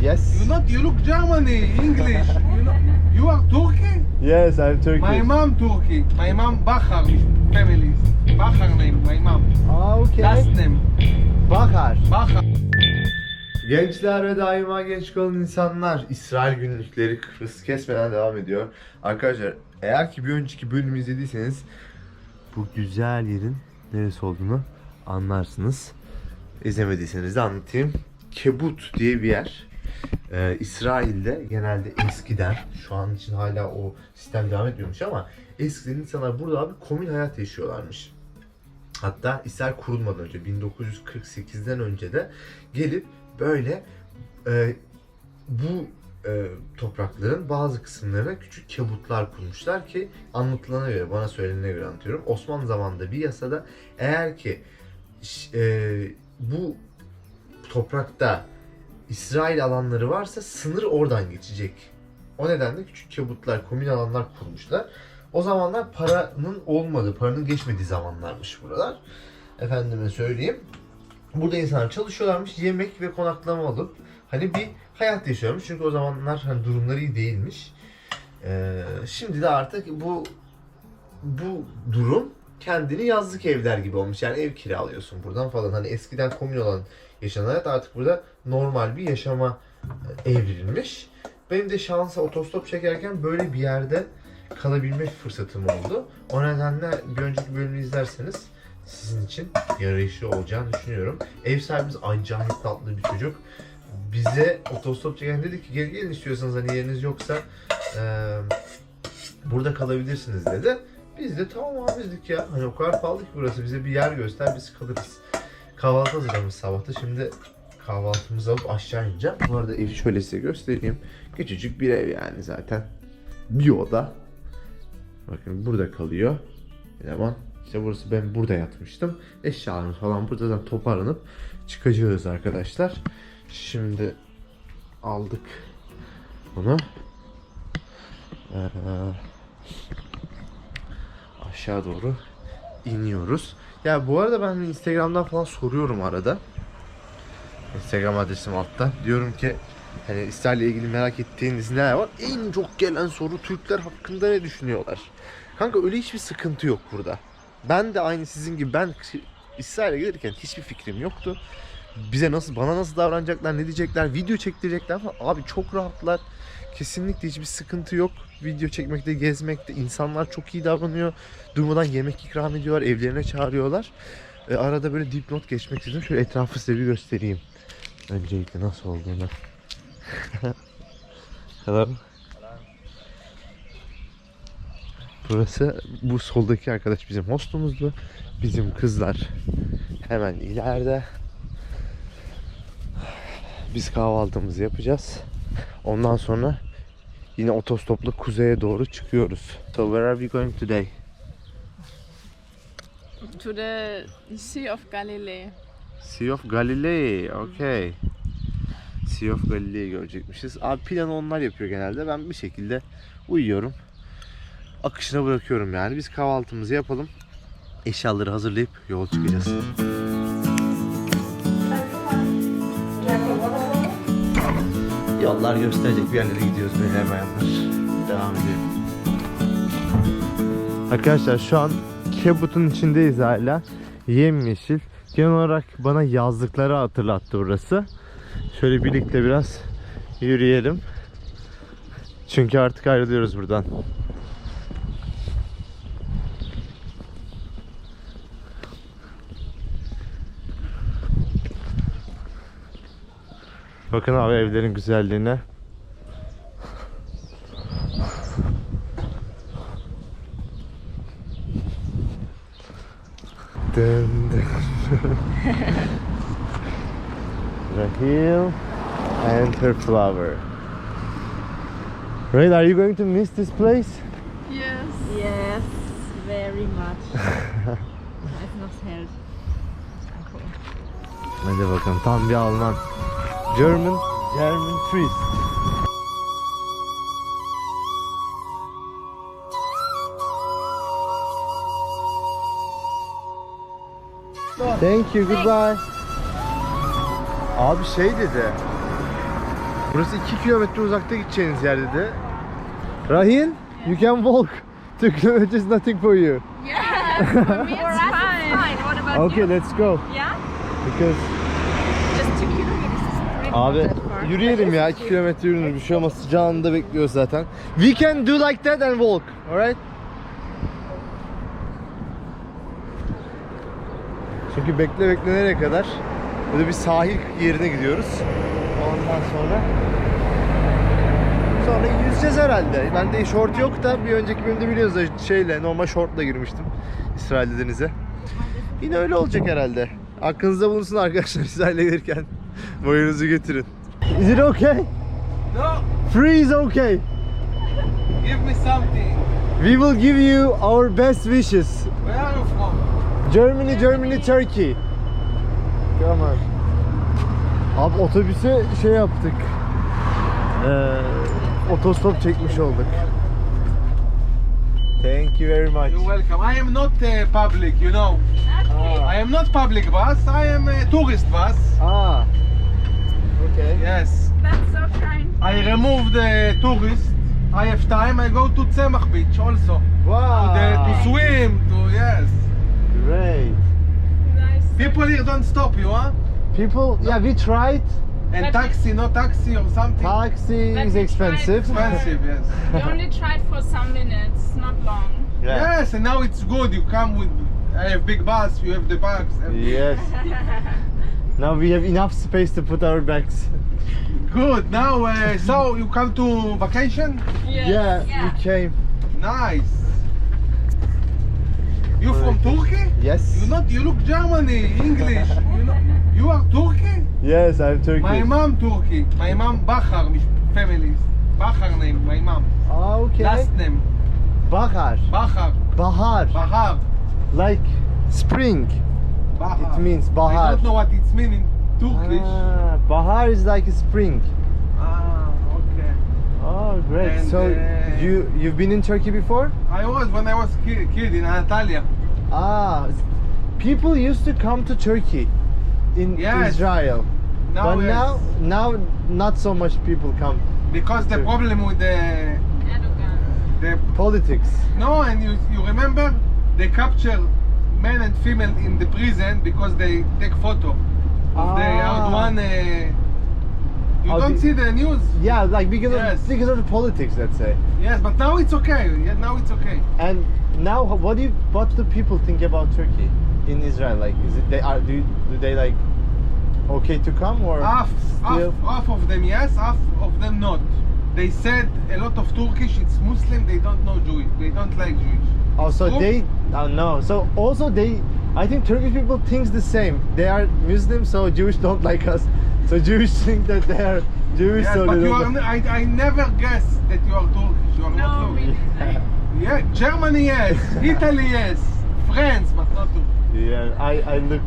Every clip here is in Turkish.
Yes. You not you look Germany, English. You know, you are Turkey? Yes, I'm Turkish. My mom Turkey. My mom Bahar family. Bahar name, my mom. Aa, okay. Last name. Bakar. Bahar. Gençler ve daima genç kalan insanlar İsrail günlükleri hız kesmeden devam ediyor. Arkadaşlar eğer ki bir önceki bölümü izlediyseniz bu güzel yerin neresi olduğunu anlarsınız. İzlemediyseniz de anlatayım. Kebut diye bir yer. Ee, İsrail'de genelde eskiden, şu an için hala o sistem devam etmiyormuş ama eskiden insanlar burada abi komün hayat yaşıyorlarmış. Hatta İsrail kurulmadan önce 1948'den önce de gelip böyle e, bu e, toprakların bazı kısımlarına küçük kebutlar kurmuşlar ki anlatılana göre, bana söylenene göre anlatıyorum. Osmanlı zamanında bir yasada eğer ki e, bu toprakta İsrail alanları varsa sınır oradan geçecek. O nedenle küçük kebutlar, komün alanlar kurmuşlar. O zamanlar paranın olmadığı, paranın geçmediği zamanlarmış buralar. Efendime söyleyeyim. Burada insanlar çalışıyorlarmış, yemek ve konaklama alıp hani bir hayat yaşıyormuş. Çünkü o zamanlar hani durumları iyi değilmiş. Ee, şimdi de artık bu bu durum kendini yazlık evler gibi olmuş. Yani ev kiralıyorsun buradan falan. Hani eskiden komün olan yaşanan hayat artık burada normal bir yaşama e, evrilmiş. Benim de şansa otostop çekerken böyle bir yerde kalabilme fırsatım oldu. O nedenle bir önceki bölümü izlerseniz sizin için yarayışı olacağını düşünüyorum. Ev sahibimiz acayip tatlı bir çocuk. Bize otostop çeken dedi ki gel gelin istiyorsanız hani yeriniz yoksa eee, burada kalabilirsiniz dedi. Biz de tamam abi dedik ya. Hani o kadar pahalı ki burası bize bir yer göster biz kalırız. Kahvaltı hazırlamış sabahta. Şimdi kahvaltımızı alıp aşağı ineceğim. Bu arada evi şöyle size göstereyim. Küçücük bir ev yani zaten. Bir oda. Bakın burada kalıyor. Eleman. İşte burası ben burada yatmıştım. Eşyalarımız falan buradan toparlanıp çıkacağız arkadaşlar. Şimdi aldık bunu. Ee, aşağı doğru iniyoruz. Ya bu arada ben Instagram'dan falan soruyorum arada. Instagram adresim altta. Diyorum ki hani İsrail'le ilgili merak ettiğiniz neler var? En çok gelen soru Türkler hakkında ne düşünüyorlar? Kanka öyle hiçbir sıkıntı yok burada. Ben de aynı sizin gibi ben İsrail'e gelirken hiçbir fikrim yoktu. Bize nasıl, bana nasıl davranacaklar, ne diyecekler, video çektirecekler falan. Abi çok rahatlar. Kesinlikle hiçbir sıkıntı yok. Video çekmekte, gezmekte. insanlar çok iyi davranıyor. Durmadan yemek ikram ediyorlar, evlerine çağırıyorlar. E, arada böyle dipnot geçmek istedim. Şöyle etrafı size bir göstereyim. Öncelikle nasıl olduğunu. Hello. Burası bu soldaki arkadaş bizim hostumuzdu. Bizim kızlar hemen ileride. Biz kahvaltımızı yapacağız. Ondan sonra yine otostopla kuzeye doğru çıkıyoruz. So where are we going today? To the Sea of Galilee. Sea of Galilee. Okay. Sea of Galilee'yi görecekmişiz. Abi planı onlar yapıyor genelde. Ben bir şekilde uyuyorum. Akışına bırakıyorum yani. Biz kahvaltımızı yapalım. Eşyaları hazırlayıp yol çıkacağız. Yollar gösterecek bir yerlere gidiyoruz böyle bayanlar. Devam edelim. Arkadaşlar şu an Kebut'un içindeyiz hala. Yemyeşil. Genel olarak bana yazlıkları hatırlattı burası. Şöyle birlikte biraz yürüyelim. Çünkü artık ayrılıyoruz buradan. Bakın abi evlerin güzelliğine. Dın dın. Rahil and her flower. Right, are you going to miss this place? Yes. Yes, very much. I've not held. Hadi bakalım tam bir Alman. German, German twist. Thank you, goodbye. Abi şey dedi. Burası 2 kilometre uzakta gideceğiniz yer dedi. Rahin, you can walk. 2 kilometers nothing for you. Yeah, for me it's fine. fine. What about Okay, you? let's go. Yeah? Because Just two kilometers. is really Abi yürüyelim ya 2 kilometre yürünür bir şey olmaz sıcağında bekliyoruz zaten. We can do like that and walk, alright? Çünkü bekle bekle nereye kadar? Burada bir sahil yerine gidiyoruz. Ondan sonra sonra yüzeceğiz herhalde. Bende şort yok da bir önceki bölümde biliyorsunuz da şeyle normal şortla girmiştim İsrail denize. Yine öyle olacak herhalde. Aklınızda bulunsun arkadaşlar İsrail'e gelirken. Boyunuzu getirin. Is it okay? No, Free is okay. give me something. We will give you our best wishes. Where are you from? Germany, Germany, Turkey. Come on. Abi otobüse şey yaptık. Ee, otostop çekmiş olduk. Thank you very much. You're welcome. I am not uh, public, you know. Ah, I am not public bus. I am a tourist bus. ah. Okay. Yes. That's so kind. I remove the tourist. I have time. I go to Tzemach Beach also. To, Wow. the, to swim. To yes. Great. Nice. People here don't stop you, huh? People, yeah, we tried. And But- taxi, no taxi or something. Taxi But is expensive. Expensive, yes. We only tried for some minutes, not long. Yeah. Yes, and now it's good. You come with. I have big bus. You have the bags. everything. Yes. Now we have enough space to put our bags. Good. Now, uh, so you come to vacation? Yes. Yeah, Yeah. we came. Nice. You from Turkey? Yes. You not. You look Germany, English. You know. You are Turkey? Yes, I'm Turkish. My mom Turkey. My mom Bahar mish- family. Bahar name. My mom. Ah, okay. Last name Bahar. Bahar. Bahar. Bahar. Like spring. Bahar. It means Bahar. I don't know what it means in Turkish. Ah, Bahar is like a spring. Ah, okay. Oh, great. And, so uh, you you've been in Turkey before? I was when I was kid, kid in Antalya. Ah, people used to come to Turkey in Yes. Israel. Now, but now now not so much people come. because the problem with the the Politics. no, and you you remember they capture men and female in the prison because they take photo of the Ah. Erdogan. Uh, you don't see the news. Yeah, like because Yes. of because of the politics, let's say. Yes, but now it's okay. Yeah, now it's okay. And now, what do you, what do people think about Turkey in Israel? Like, is it they are do, do they like okay to come or Half, half, still? half of them yes, half of them not. They said a lot of Turkish. It's Muslim. They don't know Jewish. They don't like Jewish. Oh, so They oh no. So also they, I think Turkish people thinks the same. They are Muslim, so Jewish don't like us. So Jewish think that they are Jewish. Yes, so but you don't are. I, I never guessed that you are Turkish. You are No, not Turkish. didn't. Yeah, Germany yes, Italy yes, France but not Turkey. Yeah, I, I look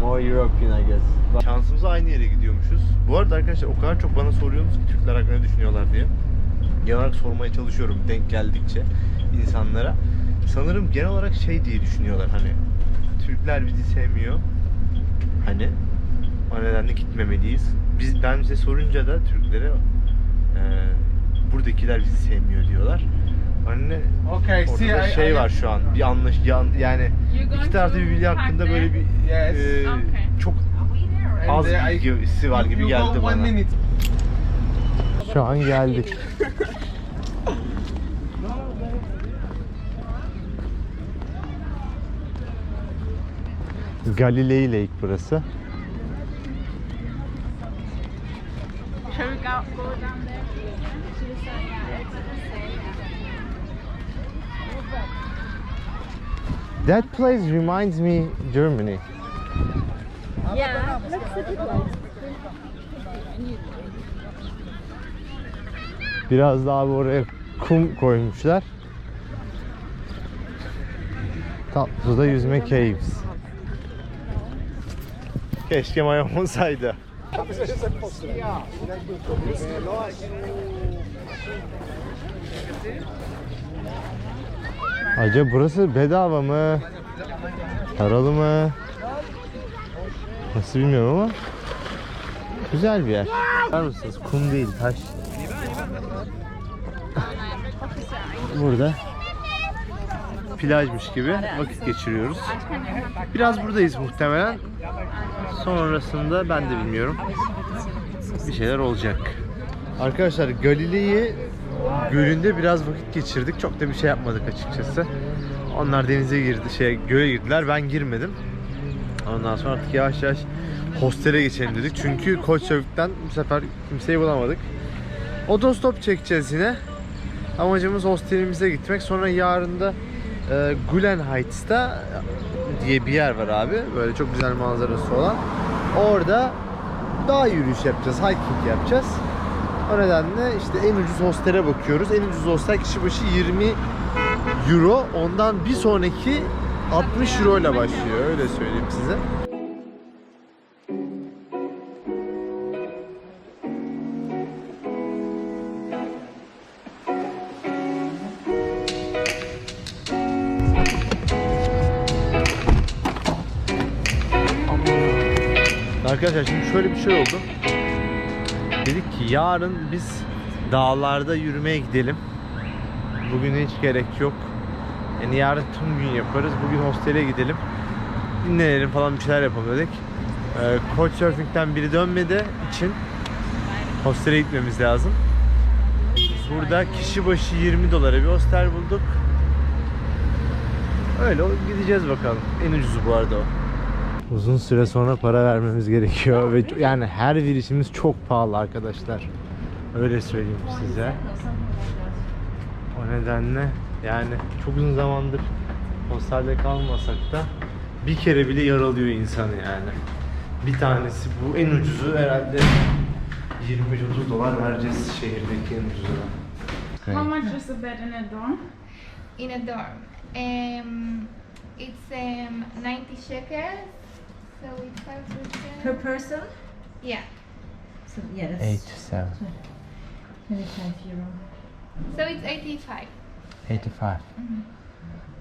more European I guess. Şansımıza aynı yere gidiyormuşuz. Bu arada arkadaşlar o kadar çok bana soruyorsunuz ki Türkler hakkında ne düşünüyorlar diye. Genel olarak sormaya çalışıyorum denk geldikçe insanlara. Sanırım genel olarak şey diye düşünüyorlar hani Türkler bizi sevmiyor. Hani o nedenle gitmemeliyiz. Biz ben bize sorunca da Türklere e, buradakiler bizi sevmiyor diyorlar. Hani Okay, see, Ortada I, şey I, var şu an. Bir anlaş yan, yani iki tarafta birbiri hakkında böyle bir Yes. e, Okay. çok az uh, I- bilgisi var gibi geldi bana. Şu an geldik. Galilei Lake burası. Shall we go, go down there? To the side, yeah. To the side, yeah. That place reminds me Germany. Yeah, looks a bit like. Biraz daha oraya kum koymuşlar. Tatlıda yüzme caves. Keşke mayom olsaydı. Acaba burası bedava mı? Paralı mı? Nasıl bilmiyorum ama Güzel bir yer. Bakar mısınız? Kum değil, taş. Burada plajmış gibi vakit geçiriyoruz. Biraz buradayız muhtemelen. Sonrasında ben de bilmiyorum. Bir şeyler olacak. Arkadaşlar Galile'yi gölünde biraz vakit geçirdik. Çok da bir şey yapmadık açıkçası. Onlar denize girdi, şey göle girdiler. Ben girmedim. Ondan sonra artık yavaş yavaş hostele geçelim dedik. Çünkü Koçyavik'ten bu sefer kimseyi bulamadık. Otostop çekeceğiz yine. Amacımız hostelimize gitmek. Sonra yarın da e, Gulen Heights'ta diye bir yer var abi. Böyle çok güzel manzarası olan. Orada dağ yürüyüş yapacağız. Hiking yapacağız. O nedenle işte en ucuz hostele bakıyoruz. En ucuz hostel kişi başı 20 euro. Ondan bir sonraki 60 euro ile başlıyor. Öyle söyleyeyim size. Arkadaşlar şimdi şöyle bir şey oldu. Dedik ki yarın biz dağlarda yürümeye gidelim. Bugün hiç gerek yok. Yani yarın tüm gün yaparız. Bugün hostele gidelim. Dinlenelim falan bir şeyler yapalım dedik. Ee, Couchsurfing'den biri dönmedi için hostele gitmemiz lazım. Burada kişi başı 20 dolara bir hostel bulduk. Öyle gideceğiz bakalım. En ucuzu bu arada o. Uzun süre sonra para vermemiz gerekiyor ve yani her bir işimiz çok pahalı arkadaşlar. Öyle söyleyeyim size. O nedenle yani çok uzun zamandır hostelde kalmasak da bir kere bile yaralıyor insanı yani. Bir tanesi bu en ucuzu herhalde 25-30 dolar vereceğiz şehirdeki en ucuzuna. How much is a bed in a dorm? in a dorm. Um, it's um, 90 shekels, so it's five percent. Per person? Yeah. So yeah, that's 87, 25 euro. So it's 85. 85.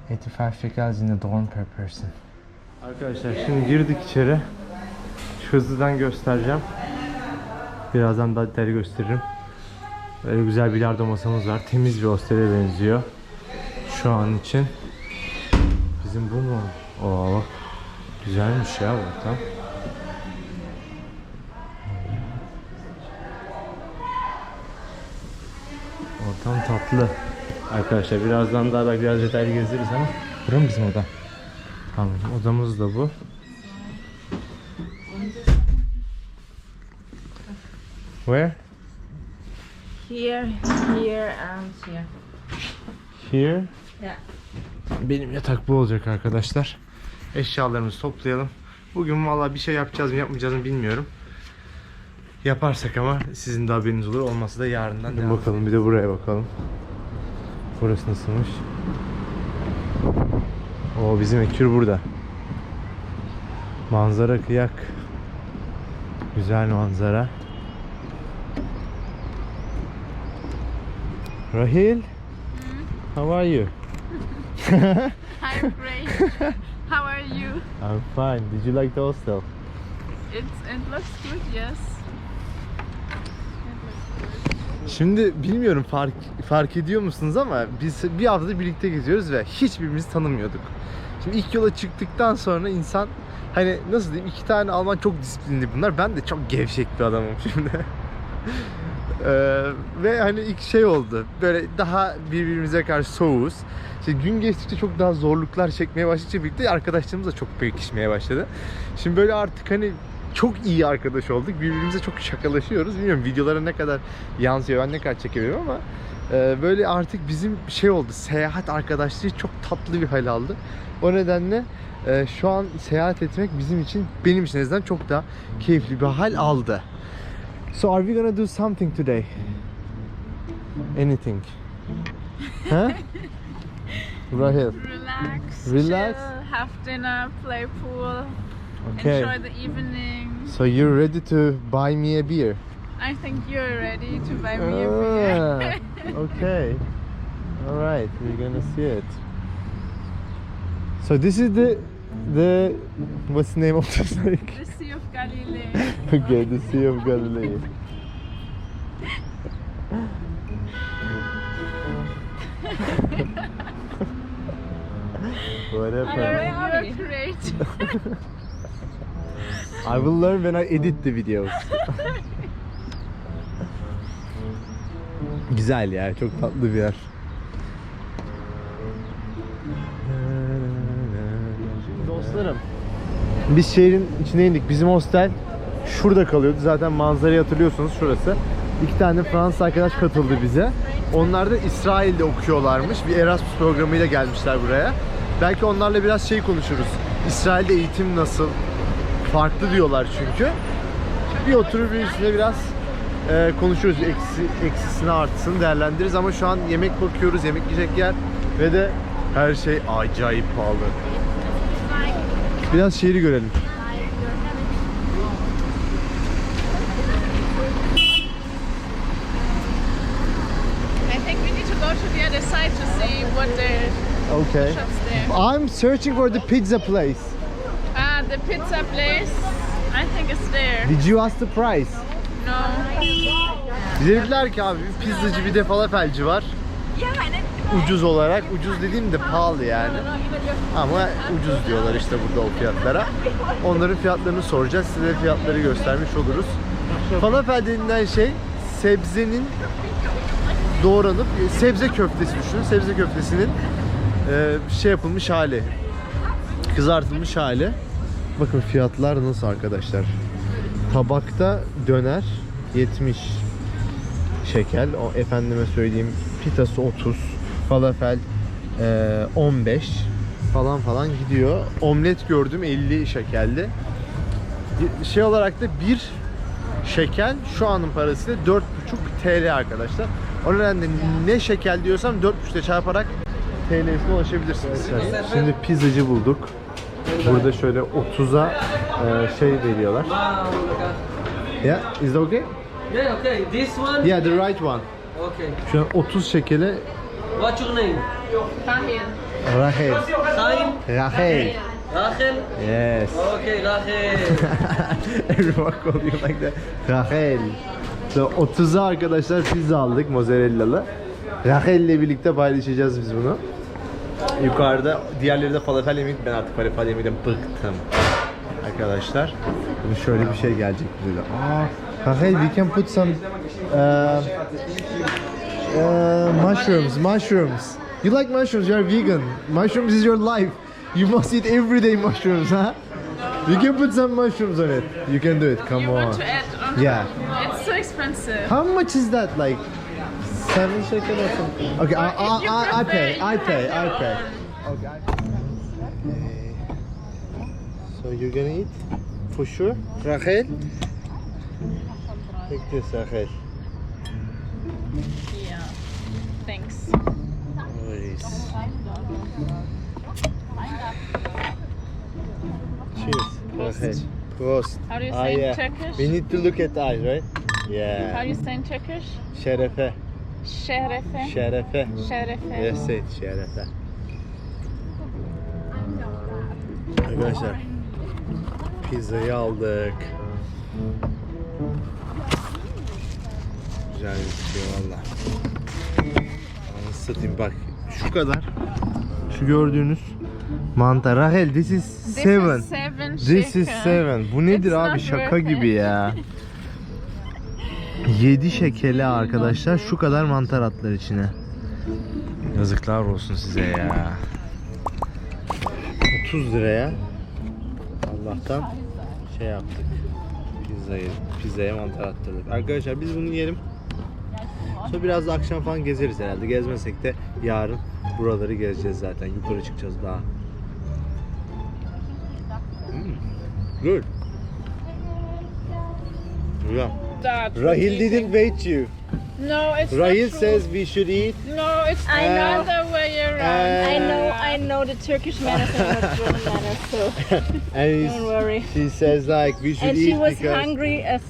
85 shekels in the dorm per person. Arkadaşlar şimdi girdik içeri. Şu hızlıdan göstereceğim. Birazdan da detaylı gösteririm. Böyle güzel bir bilardo masamız var. Temiz bir hostele benziyor. Şu an için. Bizim bu mu? Oo bak. Güzelmiş ya ortam. Ortam tatlı. Arkadaşlar birazdan daha belki biraz detaylı gezdiririz ama Bura mı bizim oda? Tamam odamız da bu. Where? Here, here, and here. Here. Yeah. Benim yatak bu olacak arkadaşlar. Eşyalarımızı toplayalım. Bugün valla bir şey yapacağız mı yapmayacağız mı bilmiyorum. Yaparsak ama sizin de haberiniz olur. Olmazsa da yarından devam bakalım bir de buraya bakalım. Burası nasılmış? O bizim ekür burada. Manzara kıyak. Güzel manzara. Rahil, how are you? I'm great. How are you? I'm fine. Did you like the hostel? It's it looks good, yes. Şimdi bilmiyorum fark fark ediyor musunuz ama biz bir haftada birlikte geziyoruz ve hiçbirimizi tanımıyorduk. Şimdi ilk yola çıktıktan sonra insan hani nasıl diyeyim iki tane Alman çok disiplinli bunlar. Ben de çok gevşek bir adamım şimdi. Ee, ve hani ilk şey oldu. Böyle daha birbirimize karşı soğuz. İşte gün geçtikçe çok daha zorluklar çekmeye başladıkça birlikte arkadaşlarımız da çok pekişmeye başladı. Şimdi böyle artık hani çok iyi arkadaş olduk. Birbirimize çok şakalaşıyoruz. Bilmiyorum videolara ne kadar yansıyor, ben ne kadar çekebilirim ama e, böyle artık bizim şey oldu. Seyahat arkadaşlığı çok tatlı bir hal aldı. O nedenle e, şu an seyahat etmek bizim için, benim için azından çok daha keyifli bir hal aldı. So are we gonna do something today? Anything? Huh? Rahel. Relax. Relax? Chill, have dinner, play pool, Okay. enjoy the evening. So you're ready to buy me a beer? I think you're ready to buy me a beer. Ah, okay. All right, we're gonna see it. So this is the the what's the name of this lake? The Sea of Galilee. okay, the Sea of Galilee. what happened? You're great. I will learn when I edit the videos. Güzel ya, çok tatlı bir yer. Dostlarım, biz şehrin içine indik. Bizim hostel şurada kalıyordu. Zaten manzarayı hatırlıyorsunuz şurası. İki tane Fransız arkadaş katıldı bize. Onlar da İsrail'de okuyorlarmış. Bir Erasmus programıyla gelmişler buraya. Belki onlarla biraz şey konuşuruz. İsrail'de eğitim nasıl? Farklı diyorlar çünkü. Bir oturur bir üstüne biraz e, konuşuyoruz. Eksi, eksisini artısını değerlendiririz ama şu an yemek bakıyoruz. Yemek yiyecek yer ve de her şey acayip pahalı. Biraz şehri görelim. What the Okay. I'm searching for the pizza place. Ah, the pizza place. I think it's there. Did you ask the price? No. Bize dediler ki abi bir pizzacı bir de falafelci var. Ucuz olarak. Ucuz dediğim de pahalı yani. Ama ucuz diyorlar işte burada o fiyatlara. Onların fiyatlarını soracağız. Size fiyatları göstermiş oluruz. Falafel denilen şey sebzenin doğranıp sebze köftesi düşünün. Sebze köftesinin e, şey yapılmış hali. Kızartılmış hali. Bakın fiyatlar nasıl arkadaşlar. Tabakta döner 70 şekel. O efendime söyleyeyim pitası 30, falafel eee, 15 falan falan gidiyor. Omlet gördüm 50 şekelli. Şey olarak da bir şekel şu anın parasıyla 4,5 TL arkadaşlar. O nedenle ne şekel diyorsam 4,5 ile çarparak TL'sine ulaşabilirsiniz. Şimdi pizzacı bulduk. Burada şöyle 30'a eee, şey veriyorlar. Yeah, is that okay? Yeah, okay. This one. Yeah, the right one. Okay. Şu an 30 şekele What's your name? Tahir. Rahel. Chaim? Rahel. Rachel? Yes. Okay, Rachel. Everyone call you like that. Rahel. So 30'a arkadaşlar pizza aldık mozzarellalı. Rahel ile birlikte paylaşacağız biz bunu. Yukarıda diğerleri de falafel yemek. Ben artık falafel yemekten bıktım. Arkadaşlar. Şimdi şöyle bir şey gelecek bize de. Aa, Rahel we can put some uh, uh, mushrooms, mushrooms. You like mushrooms, you're vegan. Mushrooms is your life. You must eat every day mushrooms, huh? You can put some mushrooms on it. You can do it. Come You on. want to add on? Yeah. It's so expensive. How much is that? Like seven shekel or something? Okay, I, I, I, I pay. I pay. I pay. Okay. So you're gonna eat for sure, Rachel? Take this, Rachel. Yeah. Thanks. Nice. Cheers, Rachel. Prost. How do you Ah, say in yeah. Turkish? We need to look at eyes, right? How do Yeah. you say in Turkish? Şerefe. Şerefe. Şerefe. Şerefe. Yes, it şerefe. Arkadaşlar pizzayı aldık. Güzel gözüküyor valla. Anasını satayım bak şu kadar. Şu gördüğünüz mantar. Rahel this is This seven. is seven This is seven. Bu nedir It's abi şaka gibi ya. 7 şekele arkadaşlar şu kadar mantar atlar içine. Yazıklar olsun size ya. 30 liraya Allah'tan şey yaptık. Pizzayı, pizzaya mantar attırdık. Arkadaşlar biz bunu yiyelim. Sonra biraz da akşam falan gezeriz herhalde. Gezmesek de yarın buraları gezeceğiz zaten. Yukarı çıkacağız daha. Hmm, Good. Güzel. Start Rahil eating. didn't wait you. No, it's Rahil not true. says we should eat. No, it's I know. the other way around. I know, I know the Turkish medicine, not German medicine, so And he's- don't worry. she says like we should And eat she was because hungry as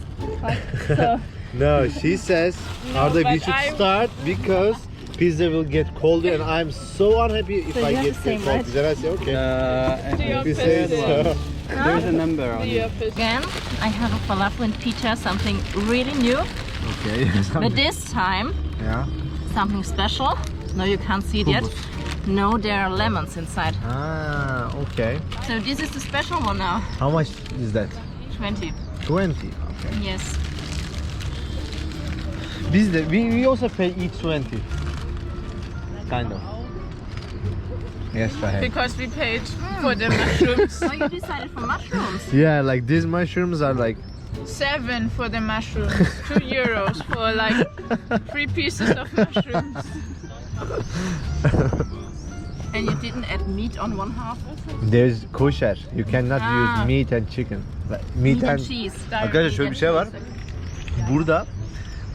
fuck, so no, she says No, Arda we but should I- start because pizza will get colder and I'm so unhappy if So I you have get the same, cold right? And I say okay. Uh, your if you say so. There's a number on it. Again, I have a falafel and pizza, something really new. Okay. But this time, yeah. something special. No, you can't see it yet. No, there are lemons inside. Ah, okay. So this is the special one now. How much is that? 20. 20. okay. Yes. Biz de we, we also pay each 20. Kind of. Yes, I Because we paid for the mushrooms. Oh, you decided for mushrooms. Yeah, like these mushrooms are like Seven for the mushrooms. Two euros for like three pieces of mushrooms. And you didn't add meat on one half also? there's kosher. You cannot Ah. use meat and chicken. Like meat, Meat and and cheese. Arkadaşlar şöyle bir şey var. Burada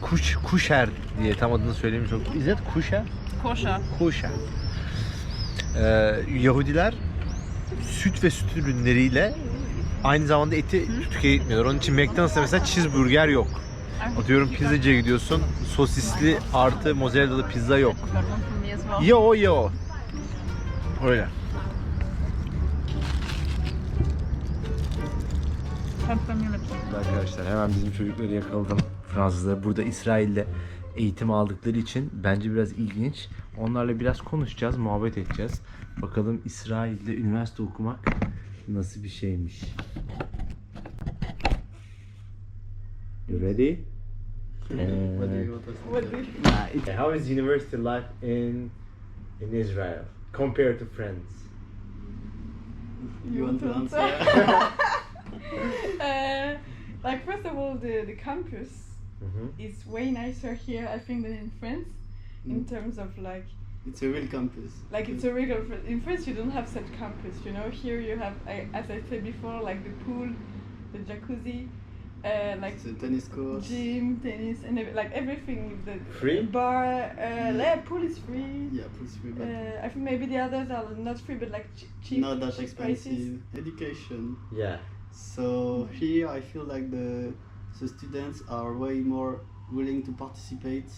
kuş kuşer diye tam adını söyleyeyim çok. İt kuşer? Kosher. Kuşer. Ee, Yahudiler süt ve süt ürünleriyle aynı zamanda eti tüketmiyorlar. Onun için McDonald's'ta mesela cheeseburger yok. Atıyorum pizzacıya gidiyorsun. Sosisli artı mozzarella'lı pizza yok. As well. Yo yo. Öyle. Arkadaşlar hemen bizim çocukları yakaladım. Fransızlar burada İsrail'de eğitim aldıkları için bence biraz ilginç. Onlarla biraz konuşacağız, muhabbet edeceğiz. Bakalım İsrail'de üniversite okumak nasıl bir şeymiş. You ready? Say? How is university life in in Israel compared to France? You want to answer? Uh, like first of all, the the campus Mhm. is way nicer here, I think, than in France. In terms of like, It's a real campus. like it's a regular. In France, you don't have such campus. You know, here you have, I, as I said before, like the pool, the jacuzzi, uh, like the tennis court. gym, tennis, and ev- like everything. The Free? bar, uh, yeah, pool is free. Yeah, pool is free, but Uh, I think maybe the others are not free, but like ch- cheap. not that cheap expensive. prices. Education. Yeah. So here I feel like the the students are way more willing to participate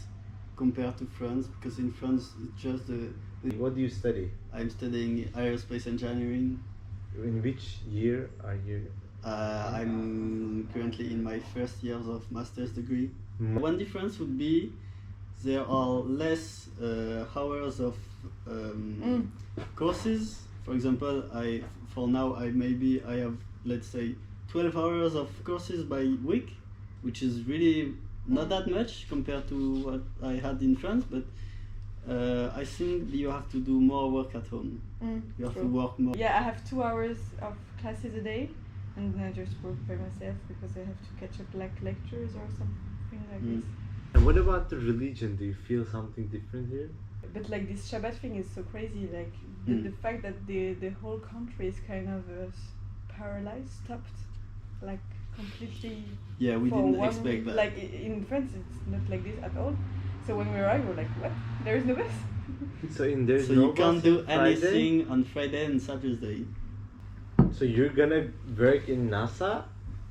compared to France because in France it's just the, the What do you study? I'm studying aerospace engineering. In which year are you? Uh, I'm currently in my first years of master's degree. Mm. One difference would be there are less uh, hours of um, Mm. courses. For example, I for now I maybe I have let's say 12 hours of courses by week, which is really not that much compared to what I had in France. But uh, I think you have to do more work at home. Mm, You have true. to work more. Yeah, I have two hours of classes a day, and then I just work by myself because I have to catch up like lectures or something like Mm. this. And what about the religion? Do you feel something different here? But like this Shabbat thing is so crazy. Like the, Mm. the fact that the the whole country is kind of uh, paralyzed, stopped, like completely. Yeah, we didn't one expect week. that. Like in France, it's not like this at all. So when we arrived, we we're like, what? There is no bus. So in there's so no you can't do on Friday? anything on Friday and Saturday. So you're gonna work in NASA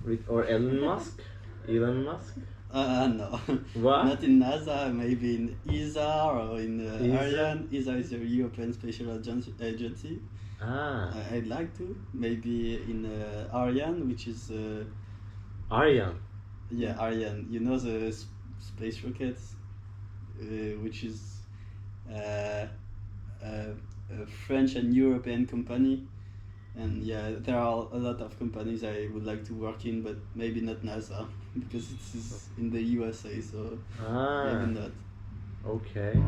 with or Elon Musk? Elon Musk? Uh, no. What? Not in NASA, maybe in ESA or in uh, ESA? Ariane. ESA is the European Spatial Agen- Agency. Ah, I- I'd like to. Maybe in uh, Ariane, which is, uh, Ariane. yeah, Ariane. You know the s- space rockets, uh, which is uh, a, a French and European company. And yeah, there are a lot of companies I would like to work in, but maybe not NASA because it's in the USA, so Ah, maybe not. okay.